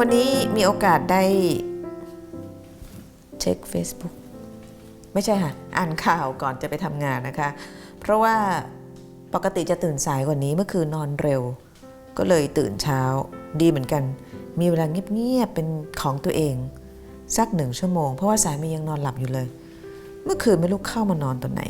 วันนี้มีโอกาสได้เช็ค Facebook ไม่ใช่ค่ะ อ่านข่าวก่อนจะไปทำงานนะคะ เพราะว่าปกติจะตื่นสายกว่านี้เมื่อคืนนอนเร็ว ก็เลยตื่นเช้าดีเหมือนกัน มีเวลาเงียบๆเป็นของตัวเอง สักหนึ่งชั่วโมง เพราะว่าสามียังนอนหลับอยู่เลย เมื่อคืนไม่รู้เข้ามานอนตอนไหน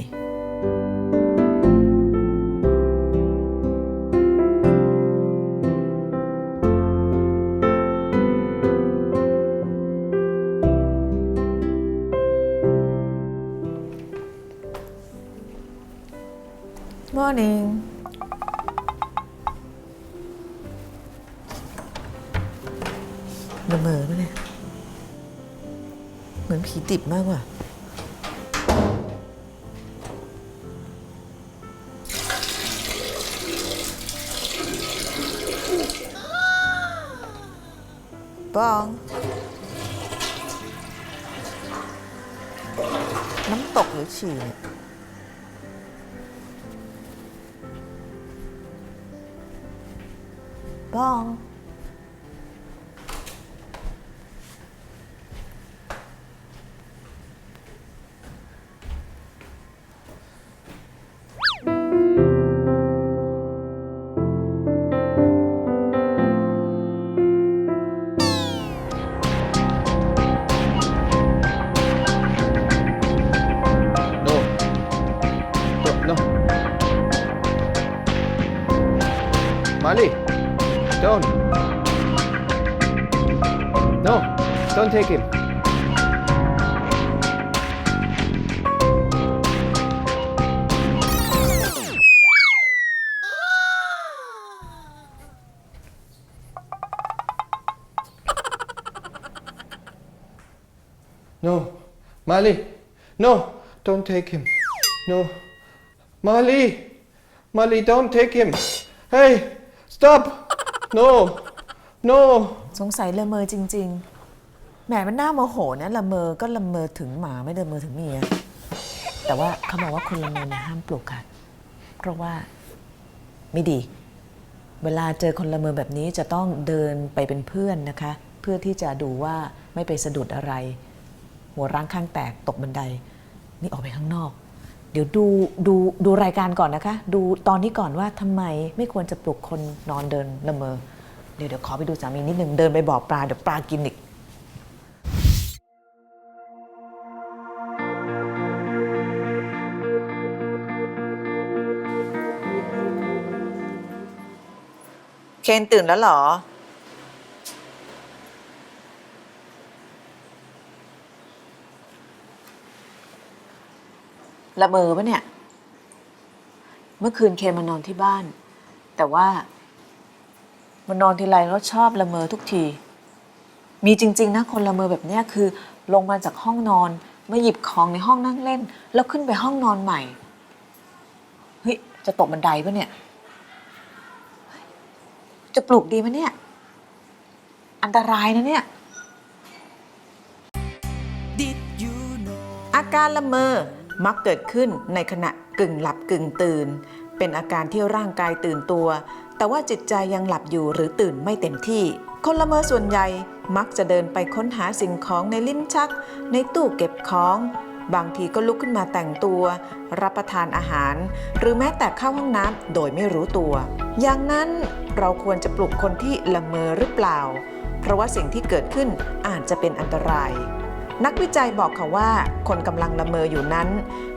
Morning ละเมอปะเนี่ย เหมือนผีติบมากกว่าบอง น้ำตกหรือฉี่เนี่ย บ้อ don't take him. No, Mali, Mali, don't take him. Hey, stop. No, no. สงสัยละเมอจริง ๆ แหมมันน่าโมโหนะละเมอ ก็ละเมอถึงหมาไม่ละเมอถึงเมีย แต่ว่าเขาบอกว่าคนละเมอเนี่ยห้ามปลุกค่ะ เพราะว่าไม่ดี เวลาเจอคนละเมอแบบนี้จะต้องเดินไปเป็นเพื่อนนะคะ เพื่อที่จะดูว่าไม่ไปสะดุดอะไร หัวร้างข้างแตกตกบันได นี่ออกไปข้างนอก เดี๋ยวดูดูดูรายการก่อนนะคะ ดูตอนนี้ก่อนว่าทำไมไม่ควรจะปลุกคนนอนเดินละเมอ เดี๋ยวเดี๋ยวขอไปดูสามีนิดนึงเดินไปบอกปลาเดี๋ยวปลากินอีก เคนตื่นแล้วเหรอ ละเมอปะเนี่ย เมื่อคืนเคนมานอนที่บ้าน แต่ว่า มันนอนทีไรแล้วชอบละเมอทุกที มีจริง ๆ นะคนละเมอแบบเนี้ยคือ ลงมาจากห้องนอนมาหยิบของในห้องนั่งเล่น แล้วขึ้นไปห้องนอนใหม่ เฮ้ย จะตกบันไดปะเนี่ย จะปลุกดีไหมเนี่ย อันตรายนะเนี่ย อาการละเมอ มักเกิดขึ้นในขณะกึ่งหลับกึ่งตื่น เป็นอาการที่ร่างกายตื่นตัว แต่ว่าจิตใจยังหลับอยู่หรือตื่นไม่เต็มที่ คนละเมอส่วนใหญ่มักจะเดินไปค้นหาสิ่งของในลิ้นชัก ในตู้เก็บของ บางทีก็ลุกขึ้นมาแต่งตัว รับประทานอาหาร หรือแม้แต่เข้าห้องน้ำโดยไม่รู้ตัว อย่างนั้นเราควรจะปลุกคนที่ละเมอหรือเปล่า เพราะว่าสิ่งที่เกิดขึ้นอาจจะเป็นอันตราย นักวิจัยบอกค่ะว่า คนกำลังละเมออยู่นั้น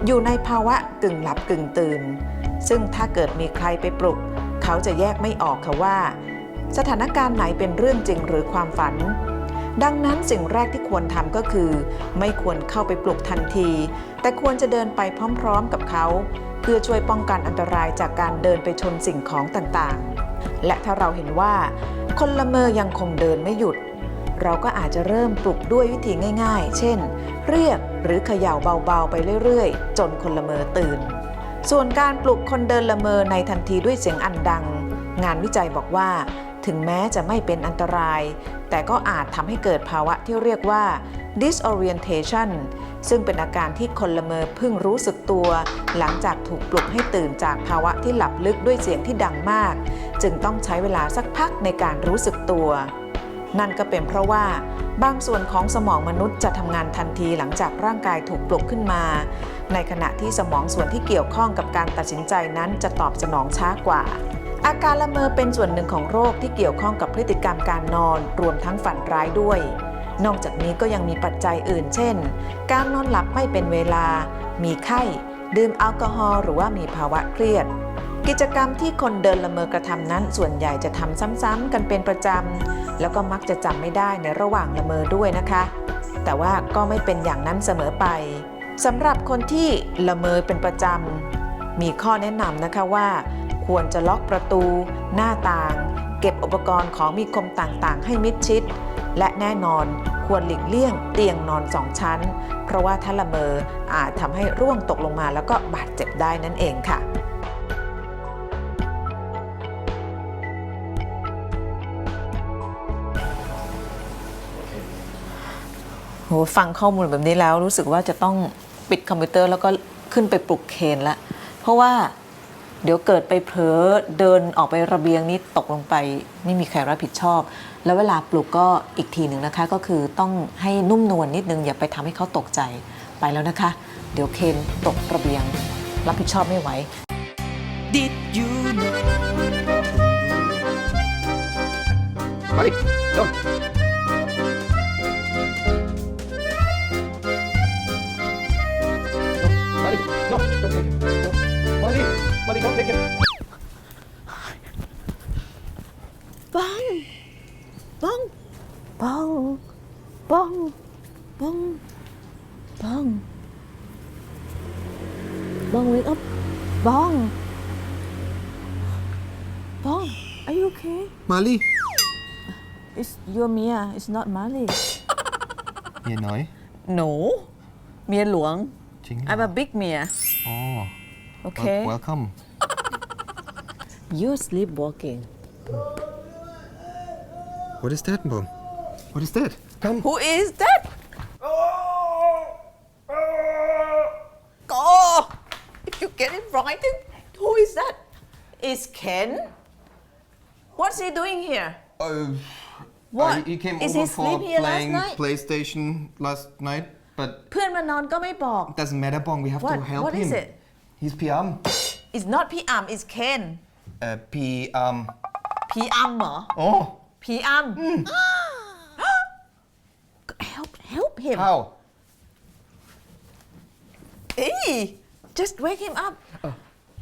อยู่ในภาวะกึ่งหลับกึ่งตื่น ซึ่งถ้าเกิดมีใครไปปลุก เขาจะแยกไม่ออกค่ะว่า สถานการณ์ไหนเป็นเรื่องจริงหรือความฝัน ดังนั้นสิ่งแรกที่ควรทำก็คือ ไม่ควรเข้าไปปลุกทันที แต่ควรจะเดินไปพร้อมๆกับเขา เพื่อช่วยป้องกันอันตรายจากการเดินไปชนสิ่งของต่างๆ และถ้าเราเห็นว่า คนละเมอยังคงเดินไม่หยุด เราก็อาจจะเริ่มปลุกด้วยวิธีง่ายๆ เช่น เรียกหรือเขย่าเบาๆไปเรื่อยๆ จนคนละเมอตื่น ส่วนการปลุกคนเดินละเมอในทันทีด้วยเสียงอันดัง งานวิจัยบอกว่า ถึงแม้จะไม่เป็นอันตราย แต่ก็อาจทำให้เกิดภาวะที่เรียกว่า disorientation ซึ่งเป็นอาการที่คนละเมอเพิ่งรู้สึกตัว หลังจากถูกปลุกให้ตื่นจากภาวะที่หลับลึกด้วยเสียงที่ดังมาก จึงต้องใช้เวลาสักพักในการรู้สึกตัว นั่นก็เป็นเพราะว่าบางส่วนของสมองมนุษย์จะทำงานทันทีหลังจากร่างกายถูกปลุกขึ้นมา ในขณะที่สมองส่วนที่เกี่ยวข้องกับการตัดสินใจนั้นจะตอบสนองช้ากว่า อาการละเมอเป็นส่วนหนึ่งของโรคที่เกี่ยวข้องกับพฤติกรรมการนอน รวมทั้งฝันร้ายด้วย นอกจากนี้ก็ยังมีปัจจัยอื่น เช่น การนอนหลับไม่เป็นเวลา มีไข้ ดื่มแอลกอฮอล์หรือว่ามีภาวะเครียด กิจกรรมที่คนเดินละเมอกระทำนั้น ส่วนใหญ่จะทำซ้ำๆกันเป็นประจำแล้วก็มักจะจำไม่ได้ในระหว่างละเมอด้วยนะคะ แต่ว่าก็ไม่เป็นอย่างนั้นเสมอไปสำหรับคนที่ละเมอเป็นประจำมีข้อแนะนำนะคะว่า ควรจะล็อกประตู หน้าต่าง เก็บอุปกรณ์ของมีคมต่างๆ ให้มิดชิด และแน่นอนควรหลีกเลี่ยงเตียงนอนสองชั้น เพราะว่าถ้าละเมออาจทำให้ร่วงตกลงมาแล้วก็บาดเจ็บได้นั่นเองค่ะ โหฟังข้อมูลแบบนี้แล้วรู้สึกว่าจะต้องปิดคอมพิวเตอร์แล้วก็ขึ้นไปปลุกเคนละ เพราะว่าเดี๋ยวเกิดไปเผลอเดินออกไประเบียงนี้ตกลงไป ไม่มีใครรับผิดชอบ แล้วเวลาปลุกก็อีกทีหนึ่งนะคะ ก็คือต้องให้นุ่มนวลนิดนึง อย่าไปทำให้เขาตกใจไปแล้วนะคะ เดี๋ยวเคนตกระเบียง รับผิดชอบไม่ไหว Did you know Mali, no. No, don't take him. No. Mali, Mali, don't take him. บ้องบ้องบ้องบ้องบ้องบ้องบ้อง wake up บ้องบ้อง are you okay Mali. it's your Mia it's not Mali Mia nói. no เมียหลวง Chính I'm a big Mia Oh, okay welcome. you sleepwalking What is that, Mom? What is that? Come. who is that go if you get it right who is that is Ken what's he doing here Uh, What? uh, he came Is over he for sleep here last playing night? PlayStation last night, but เพื่อนมานอนก็ไม่บอก doesn't matter, Bong. We have What? to help What him. is it? He's Piam. it's not พี่อัม it's Ken Uh, P um. พี่อัมเหรอ Oh, พี่อัม help help him how? เอ้ย just wake him up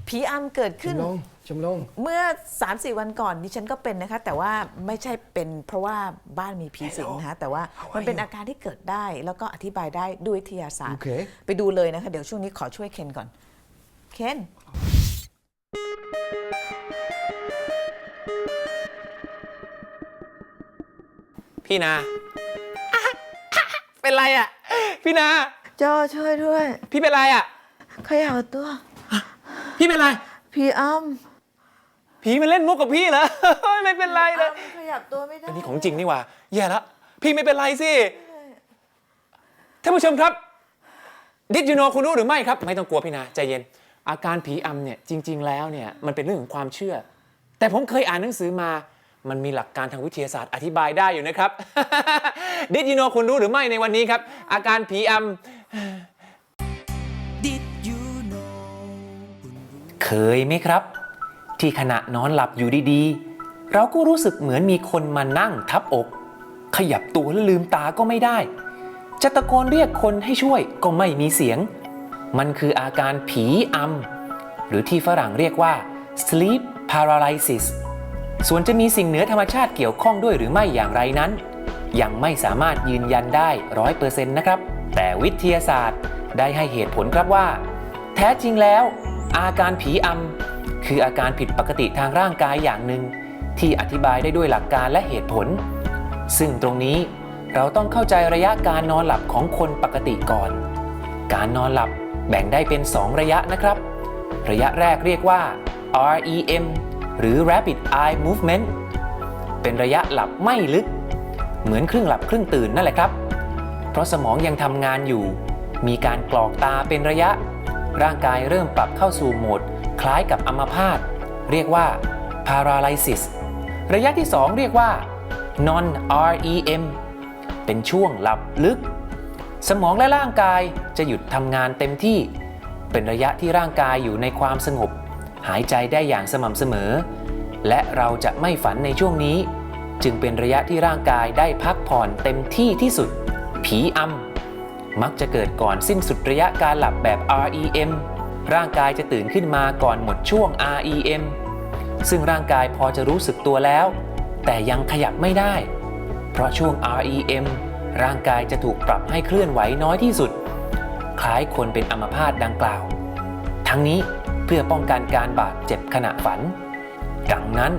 ผีอำเกิดขึ้น Chum long, chum long. เมื่อ 3-4 วันก่อนดิฉันก็เป็นนะคะ แต่ว่าไม่ใช่เป็นเพราะว่าบ้านมีผีสิงนะคะแต่ว่ามันเป็นอาการที่เกิดได้ แล้วก็อธิบายได้ด้วยวิทยาศาสตร์โอเคไปดูเลยนะคะ เดี๋ยวช่วงนี้ขอช่วยเคนก่อน เคนพี่นา เป็นไรอะ พี่นา จอช่วยด้วยพี่เป็นไรอะ เขย่าตัว พี่เป็นไรผีอผีมันเล่นมุกกับพี่เหรอ ไม่เป็นไรเลย ขยับตัวไม่ได้อันนี้ของจริงนี่หว่า แย่แล้วพี่ไม่เป็นไรสิ ท่านผู้ชมครับ ดิจิโนคุณรู้หรือไม่ครับ ไม่ต้องกลัวพี่นา ใจเย็น อาการผีอำเนี่ยจริง ๆ แล้วเนี่ยมันเป็นเรื่องของความเชื่อ แต่ผมเคยอ่านหนังสือมา มันมีหลักการทางวิทยาศาสตร์อธิบายได้อยู่นะครับ ดิจิโนคุณรู้หรือไม่ในวันนี้ครับ อาการผีอำ Did you know เคยไหมครับ ที่ขณะนอนหลับอยู่ดีๆ เราก็รู้สึกเหมือนมีคนมานั่งทับอก ขยับตัวและลืมตาก็ไม่ได้จะตะโกนเรียกคนให้ช่วยก็ไม่มีเสียง มันคืออาการผีอำหรือที่ฝรั่งเรียกว่า sleep paralysis ส่วนจะมีสิ่งเหนือธรรมชาติเกี่ยวข้องด้วยหรือไม่อย่างไรนั้น ยังไม่สามารถยืนยันได้ร้อยเปอร์เซ็นต์นะครับ แต่วิทยาศาสตร์ได้ให้เหตุผลครับว่า แท้จริงแล้ว อาการผีอำคืออาการผิดปกติทางร่างกายอย่างหนึ่ง ที่อธิบายได้ด้วยหลักการและเหตุผล ซึ่งตรงนี้เราต้องเข้าใจระยะการนอนหลับของคนปกติก่อน การนอนหลับ แบ่งได้เป็น 2 ระยะนะครับ ระยะแรกเรียกว่า REM หรือ Rapid Eye Movement เป็นระยะหลับไม่ลึก เหมือนครึ่งหลับครึ่งตื่นนั่นแหละครับ เพราะสมองยังทำงานอยู่ มีการกรอกตาเป็นระยะ ร่างกายเริ่มปรับเข้าสู่โหมด คล้ายกับอัมพาตเรียกว่า paralysis ระยะที่ 2 เรียกว่า non REM เป็นช่วงหลับลึก สมองและร่างกายจะหยุดทำงานเต็มที่ เป็นระยะที่ร่างกายอยู่ในความสงบ หายใจได้อย่างสม่ำเสมอ และเราจะไม่ฝันในช่วงนี้ จึงเป็นระยะที่ร่างกายได้พักผ่อนเต็มที่ที่สุด ผีอำมักจะเกิดก่อนสิ้นสุดระยะการหลับแบบ REM ร่างกายจะตื่นขึ้นมาก่อนหมดช่วง REM ซึ่งร่างกายพอจะรู้สึกตัวแล้ว แต่ยังขยับไม่ได้ เพราะช่วง REM ร่างกายจะถูกปรับให้เคลื่อนไหวน้อยที่สุด คล้ายคนเป็นอัมพาตดังกล่าว ทั้งนี้เพื่อป้องกันการบาดเจ็บขณะฝัน ดังนั้น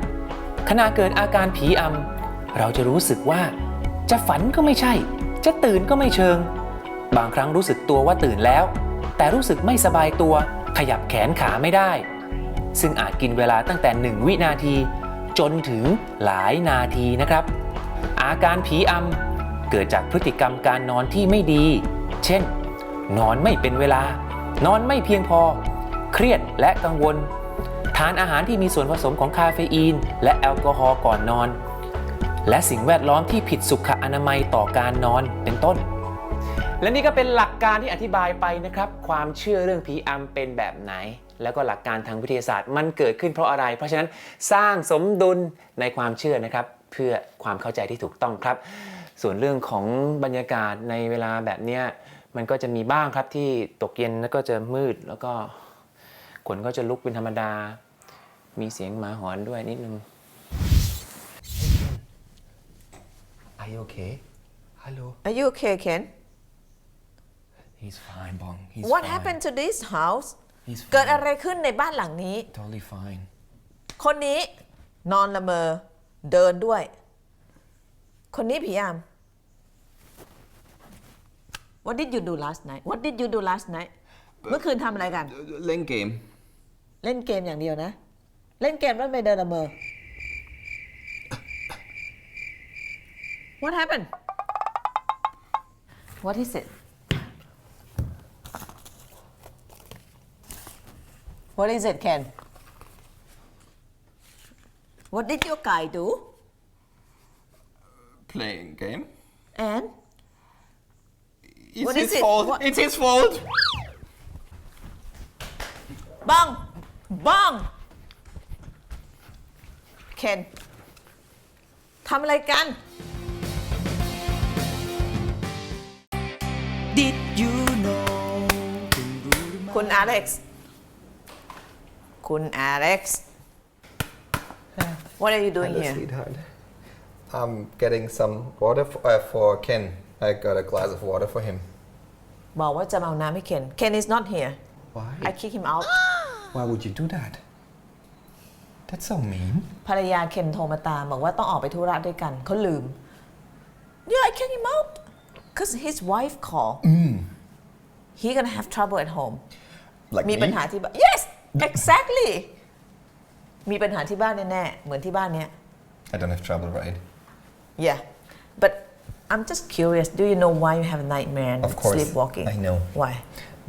ขณะเกิดอาการผีอำเราจะรู้สึกว่า จะฝันก็ไม่ใช่ จะตื่นก็ไม่เชิง บางครั้งรู้สึกตัวว่าตื่นแล้ว แต่รู้สึกไม่สบายตัว ขยับแขนขาไม่ได้ ซึ่งอาจกินเวลาตั้งแต่ 1 วินาที จนถึงหลายนาทีนะครับ อาการผีอำ เกิดจากพฤติกรรมการนอนที่ไม่ดี เช่น นอนไม่เป็นเวลา นอนไม่เพียงพอ เครียดและกังวล ทานอาหารที่มีส่วนผสมของคาเฟอีน และแอลกอฮอล์ก่อนนอน และสิ่งแวดล้อมที่ผิดสุขอนามัยต่อการนอนเป็นต้น และนี่ก็เป็นหลักการที่อธิบายไปนะครับ ความเชื่อเรื่องผีอำเป็นแบบไหนแล้วก็หลักการทางวิทยาศาสตร์มันเกิดขึ้นเพราะอะไร เพราะฉะนั้นสร้างสมดุลในความเชื่อนะครับ เพื่อความเข้าใจที่ถูกต้องครับ ส่วนเรื่องของบรรยากาศในเวลาแบบเนี้ยมันก็จะมีบ้างครับที่ตกเย็นแล้วก็จะมืดแล้วก็ขนก็จะลุกเป็นธรรมดา มีเสียงหมาหอนด้วยนิดนึง Are you okay? Hello. Are you okay Ken He's fine, Bong. He's What fine. happened to this house He's เกิด fine. อะไรขึ้นในบ้านหลังนี้ Totally fine. คนนี้นอนละเมอ เดินด้วย คนนี้ผีอำ What did you do last night What did you do last night เมื่อคืนทำอะไรกัน Len game. เล่นเกมอย่างเดียวนะ เล่นเกมแล้วไปเดินละเมอ What happened What is it What is it Ken What did your guy do Playing game. and It's What his is it? fault. What- It's his fault. บ้องบ้องเคนทำอะไรกัน Did you know คุณอเล็กซ์ คุณอเล็กซ์ What are you doing Hello, here sweetheart. I'm getting some water for, uh, for Ken. I got a glass of water for him. บอกว่าจะมาเอาน้ำให้เคน Ken is not here Why? I kick him out Why would you do that? That's so mean. ภรรยาเคนโทรมาตาม บอกว่าต้องออกไปธุระด้วยกัน เขาลืม Yeah I kick him out cause his wife call he gonna have trouble at home Like มี me? ปัญหาที่บ้าน yes exactly มีปัญหาที่บ้านแน่ๆ เหมือนที่บ้านเนี้ย I don't have trouble, right? Yeah but I'm just curious do you know why you have a nightmare and Of course, sleepwalking I know. why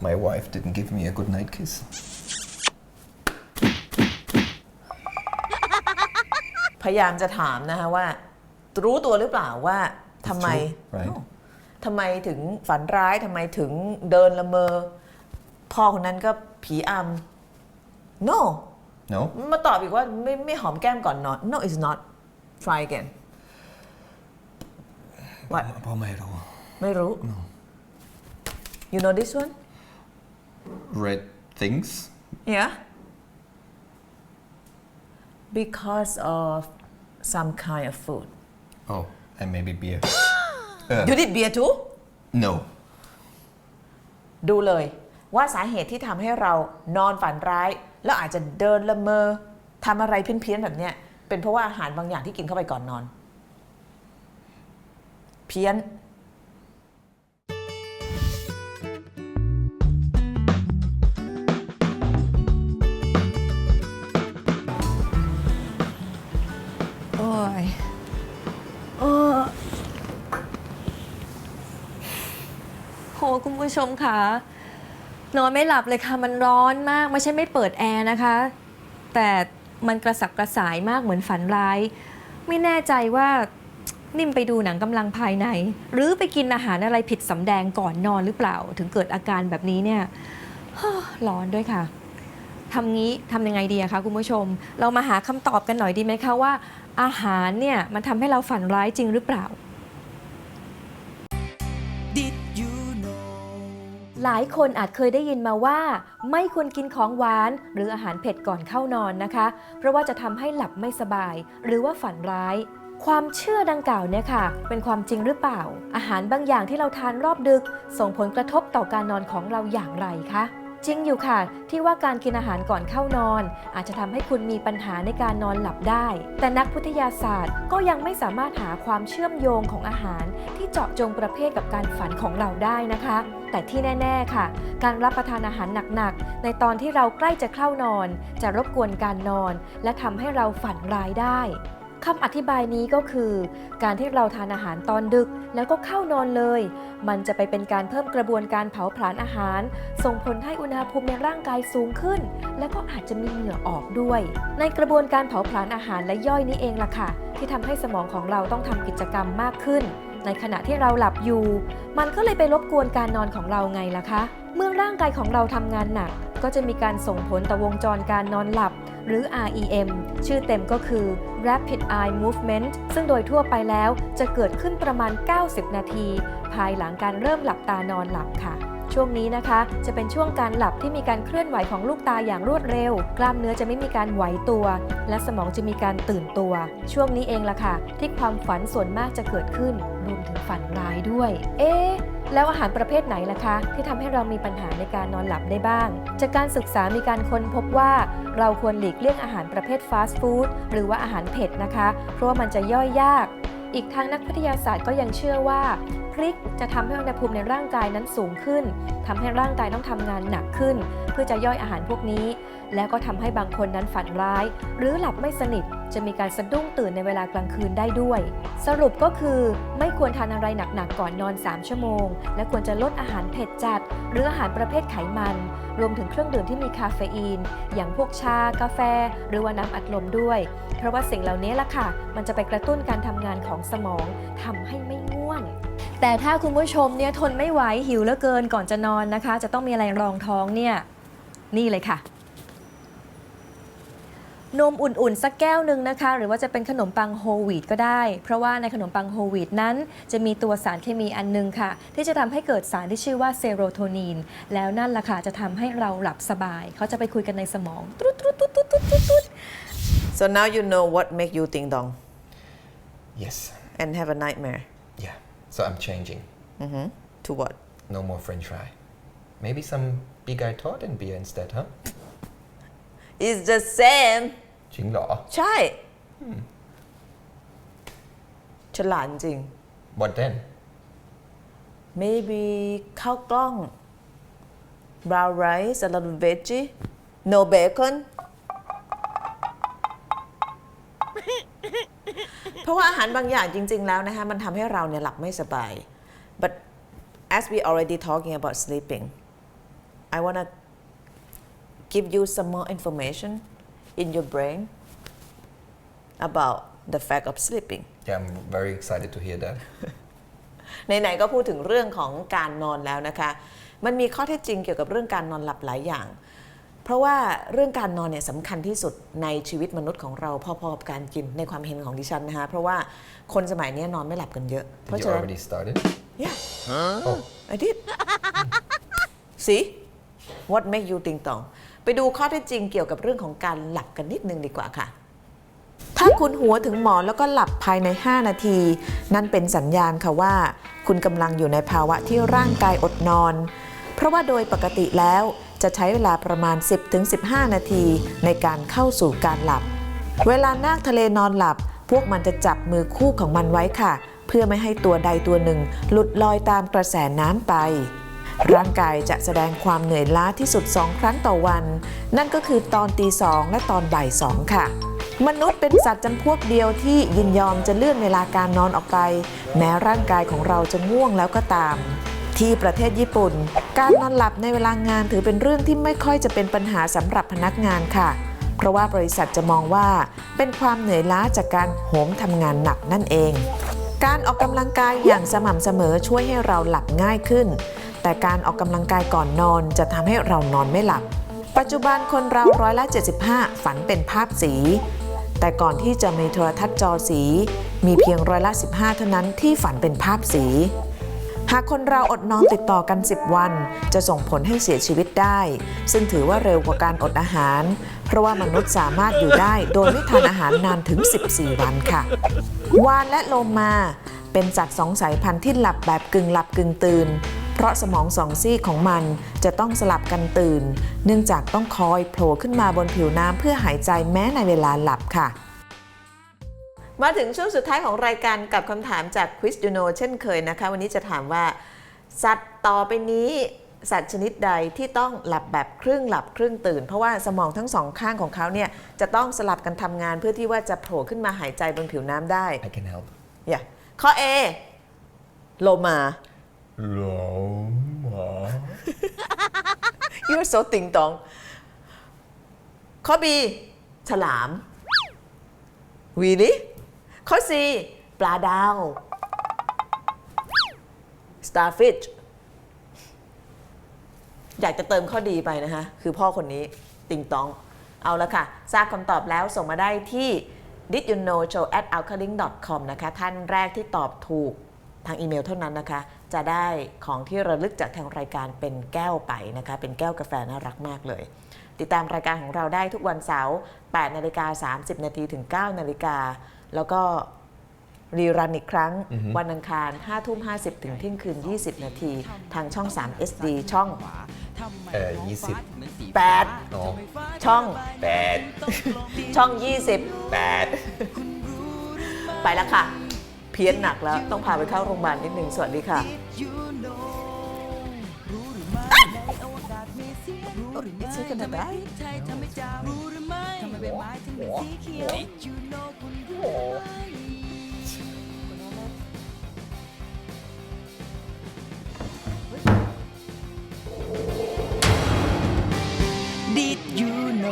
My wife didn't give me a good night kiss. พยายามจะถามนะคะว่า รู้ตัวหรือเปล่าว่าทำไม true, right? อ้าวทำไมถึงฝันร้ายทำไมถึงเดินละเมอ พ่อคนนั้นก็ผีอำ no No? มาตอบอีกว่าไม่ไม่หอมแก้มก่อนนอน no it's not try again what ไม่รู้ you know this one Red things? yeah because of some kind of food Oh, and maybe beer. you did beer too No. ดูเลยว่าสาเหตุที่ทำให้เรานอนฝันร้าย แล้วอาจจะเดินละเมอทำอะไรเพี้ยนๆแบบเนี้ยเป็นเพราะว่าอาหารบางอย่างที่กินเข้าไปก่อนนอน เพี้ยนโอ้ยเออโหคุณผู้ชมค่ะ นอนไม่หลับเลยค่ะ มันร้อนมาก ไม่ใช่ไม่เปิดแอร์นะคะ แต่มันกระสับกระส่ายมากเหมือนฝันร้าย ไม่แน่ใจว่า นิ่มไปดูหนังกำลังภายใน หรือไปกินอาหารอะไรผิดสำแดงก่อนนอนหรือเปล่า ถึงเกิดอาการแบบนี้เนี่ยฮ่าร้อนด้วยค่ะทำงี้ทำยังไงดีอะคะคุณผู้ชม เรามาหาคำตอบกันหน่อยดีไหมคะว่า อาหารเนี่ยมันทำให้เราฝันร้ายจริงหรือเปล่า หลายคนอาจเคยได้ยินมาว่า ไม่ควรกินของหวาน หรืออาหารเผ็ดก่อนเข้านอนนะคะ เพราะว่าจะทำให้หลับไม่สบาย หรือว่าฝันร้าย ความเชื่อดังกล่าวเนี่ยค่ะ เป็นความจริงหรือเปล่า อาหารบางอย่างที่เราทานรอบดึก ส่งผลกระทบต่อการนอนของเราอย่างไรคะจริงอยู่ค่ะ ที่ว่าการกินอาหารก่อนเข้านอน อาจจะทำให้คุณมีปัญหาในการนอนหลับได้ แต่นักวิทยาศาสตร์ก็ยังไม่สามารถหาความเชื่อมโยงของอาหาร ที่เจาะจงประเภทกับการฝันของเราได้นะคะ แต่ที่แน่ ๆค่ะ การรับประทานอาหารหนักๆ ในตอนที่เราใกล้จะเข้านอน จะรบกวนการนอน และทำให้เราฝันร้ายได้ คำอธิบายนี้ก็คือ การที่เราทานอาหารตอนดึกแล้วก็เข้านอนเลย มันจะไปเป็นการเพิ่มกระบวนการเผาผลาญอาหาร ส่งผลให้อุณหภูมิในร่างกายสูงขึ้น และก็อาจจะมีเหงื่อออกด้วย ในกระบวนการเผาผลาญอาหารและย่อยนี้เองล่ะค่ะ ที่ทำให้สมองของเราต้องทำกิจกรรมมากขึ้น ในขณะที่เราหลับอยู่ มันก็เลยไปรบกวนการนอนของเราไงล่ะคะ เมื่อร่างกายของเราทำงานหนักก็จะมีการส่งผลต่อวงจรการนอนหลับ หรือ REM ชื่อเต็มก็คือ Rapid Eye Movement ซึ่งโดยทั่วไปแล้วจะเกิดขึ้นประมาณ 90 นาที ภายหลังการเริ่มหลับตานอนหลับค่ะช่วงนี้นะคะจะเป็นช่วงการหลับที่มีการเคลื่อนไหวของลูกตาอย่างรวดเร็ว กล้ามเนื้อจะไม่มีการไหวตัว และสมองจะมีการตื่นตัว ช่วงนี้เองล่ะค่ะ ที่ความฝันส่วนมากจะเกิดขึ้นรวมถึงฝันร้ายด้วย เอ๊ะ แล้วอาหารประเภทไหนล่ะคะ ที่ทำให้เรามีปัญหาในการนอนหลับได้บ้าง จากการศึกษามีการค้นพบว่า เราควรหลีกเลี่ยงอาหารประเภทฟาสต์ฟู้ดหรือว่าอาหารเผ็ดนะคะ เพราะว่ามันจะย่อยยาก อีกทางนักวิทยาศาสตร์ก็ยังเชื่อว่าพริกจะทำให้อุณหภูมิในร่างกายนั้นสูงขึ้นทำให้ร่างกายต้องทำงานหนักขึ้น เพื่อจะย่อยอาหารพวกนี้ แล้วก็ทำให้บางคนนั้นฝันร้าย หรือหลับไม่สนิท จะมีการสะดุ้งตื่นในเวลากลางคืนได้ด้วย สรุปก็คือ ไม่ควรทานอะไรหนักๆก่อนนอน 3 ชั่วโมง และควรจะลดอาหารเผ็ดจัด หรืออาหารประเภทไขมัน รวมถึงเครื่องดื่มที่มีคาเฟอีน อย่างพวกชา กาแฟ หรือว่าน้ำอัดลมด้วย เพราะว่าสิ่งเหล่านี้ล่ะค่ะ มันจะไปกระตุ้นการทำงานของสมองทำให้ไม่ง่วงแต่ถ้าคุณผู้ชมเนี่ยทนไม่ไหวหิวเหลือเกินก่อนจะนอนนะคะ จะต้องมีอะไรรองท้องเนี่ยนี่เลยค่ะ นมอุ่นๆ สักแก้วหนึ่งนะคะ หรือว่าจะเป็นขนมปังโฮลวีตก็ได้ เพราะว่าในขนมปังโฮลวีตนั้น จะมีตัวสารเคมีอันหนึงค่ะ ที่จะทำให้เกิดสารที่ชื่อว่าเซโรโทนินแล้วนั่นล่ะค่ะจะทำให้เราหลับสบาย เขาจะไปคุยกันในสมองตุ๊ดตุ๊ดตุ๊ดตุ๊ดตุ๊ดตุ๊ดตุ๊ด so now you know what make you ding dong Yes. and have a nightmare Yeah. So I'm changing. to what No more French fry. Maybe some big eye Todd and beer instead, huh? Is the same จริงเหรอ ใช่ ฉลาดจริง What then? maybe ข้าวกล้อง brown rice a little veggie no bacon เพราะว่าอาหารบางอย่างจริง ๆ แล้วนะคะมันทำให้เราเนี่ยหลับไม่สบาย but as we already talking about sleeping I wanna give you some more information in your brain about the fact of sleeping Yeah, I'm very excited to hear that. ไหนๆก็พูดถึงเรื่องของการนอนแล้วนะคะ มันมีข้อเท็จจริงเกี่ยวกับเรื่องการนอนหลับหลายอย่าง เพราะว่าเรื่องการนอนเนี่ยสำคัญที่สุดในชีวิตมนุษย์ของเราพอๆกับการกินในความเห็นของดิฉันนะคะ เพราะว่าคนสมัยนี้นอนไม่หลับกันเยอะ เพราะ Did ฉะ you นั้น already started? yeah Oh, I did see what make you think ตอง ไปดูข้อเท็จจริงเกี่ยวกับเรื่องของการหลับกันนิดนึงดีกว่าค่ะ ถ้าคุณหัวถึงหมอนแล้วก็หลับภายใน 5 นาที นั่นเป็นสัญญาณค่ะว่า คุณกำลังอยู่ในภาวะที่ร่างกายอดนอน เพราะว่าโดยปกติแล้วจะใช้เวลาประมาณ 10-15 นาทีในการเข้าสู่การหลับ เวลานาคทะเลนอนหลับ พวกมันจะจับมือคู่ของมันไว้ค่ะ เพื่อไม่ให้ตัวใดตัวหนึ่ง หลุดลอยตามกระแสน้ำไป ร่างกายจะแสดงความเหนื่อยล้าที่สุด 2 ครั้งต่อวัน นั่นก็คือตอนตีสองและตอนบ่ายสองค่ะ มนุษย์เป็นสัตว์จำพวกเดียวที่ยินยอมจะเลื่อนเวลาการนอนออกไป แม้ร่างกายของเราจะง่วงแล้วก็ตาม ที่ประเทศญี่ปุ่น การนอนหลับในเวลางานถือเป็นเรื่องที่ไม่ค่อยจะเป็นปัญหาสำหรับพนักงานค่ะ เพราะว่าบริษัทจะมองว่า เป็นความเหนื่อยล้าจากการโหมทำงานหนักนั่นเอง การออกกำลังกายอย่างสม่ำเสมอช่วยให้เราหลับง่ายขึ้น แต่การออกกำลังกายก่อนนอนจะทำให้เรานอนไม่หลับ ปัจจุบันคนเราร้อยละ 75 ฝันเป็นภาพสี แต่ก่อนที่จะมีโทรทัศน์จอสี มีเพียงร้อยละ 15 เท่านั้นที่ฝันเป็นภาพสี หากคนเราอดนอนติดต่อกัน 10 วัน จะส่งผลให้เสียชีวิตได้ ซึ่งถือว่าเร็วกว่าการอดอาหาร เพราะว่ามนุษย์สามารถอยู่ได้โดยไม่ทานอาหารนานถึง 14 วันค่ะ วานและโลมาเป็นสัตว์สองสายพันธุ์ที่หลับแบบกึ่งหลับกึ่งตื่น เพราะสมองสองซีกของมันจะต้องสลับกันตื่น เนื่องจากต้องคอยโผล่ขึ้นมาบนผิวน้ำเพื่อหายใจแม้ในเวลาหลับค่ะ มาถึงช่วงสุดท้ายของรายการกับคำถามจาก Quiz You Know เช่นเคยนะคะ วันนี้จะถามว่า สัตว์ต่อไปนี้สัตว์ชนิดใดที่ต้องหลับแบบครึ่งหลับครึ่งตื่น เพราะว่าสมองทั้งสองข้างของเขาเนี่ยจะต้องสลับกันทำงานเพื่อที่ว่าจะโผล่ขึ้นมาหายใจบนผิวน้ำได้ I can help. อย่าข้อ A โลมา Loma. You're so ติงตองข้อ B ฉลาม Really ข้อ C ปลาดาว Starfish อยากจะเติมข้อดีไปนะคะ คือพ่อคนนี้ติงตอง เอาละค่ะ ทราบคำตอบแล้วส่งมาได้ที่ did you know show at alkalink com นะคะ ท่านแรกที่ตอบถูกทางอีเมลเท่านั้นนะคะ จะได้ของที่ระลึกจากทางรายการเป็นแก้วไปนะคะ เป็นแก้วกาแฟน่ารักมากเลย ติดตามรายการของเราได้ทุกวันเสาร์8นาฬิกา30 นาทีถึง 9 นาฬิกา แล้วก็รีรันอีกครั้ง วันอังคาร5ทุ่ม50 ถึงเที่ยงคืน 20 นาที ทางช่อง 3 SD ช่อง Uh, 20. 8 No. ช่อง Bad. ช่อง20 Bad. ไปแล้วค่ะเพี้ยนหนักแล้ว ต้องพาไปเข้าโรงพยาบาลนิดนึงสวัสดีค่ะช่วกันนะบ๊ายทำไมใบไม้ถึงเป็นสีเขีดิดยูโน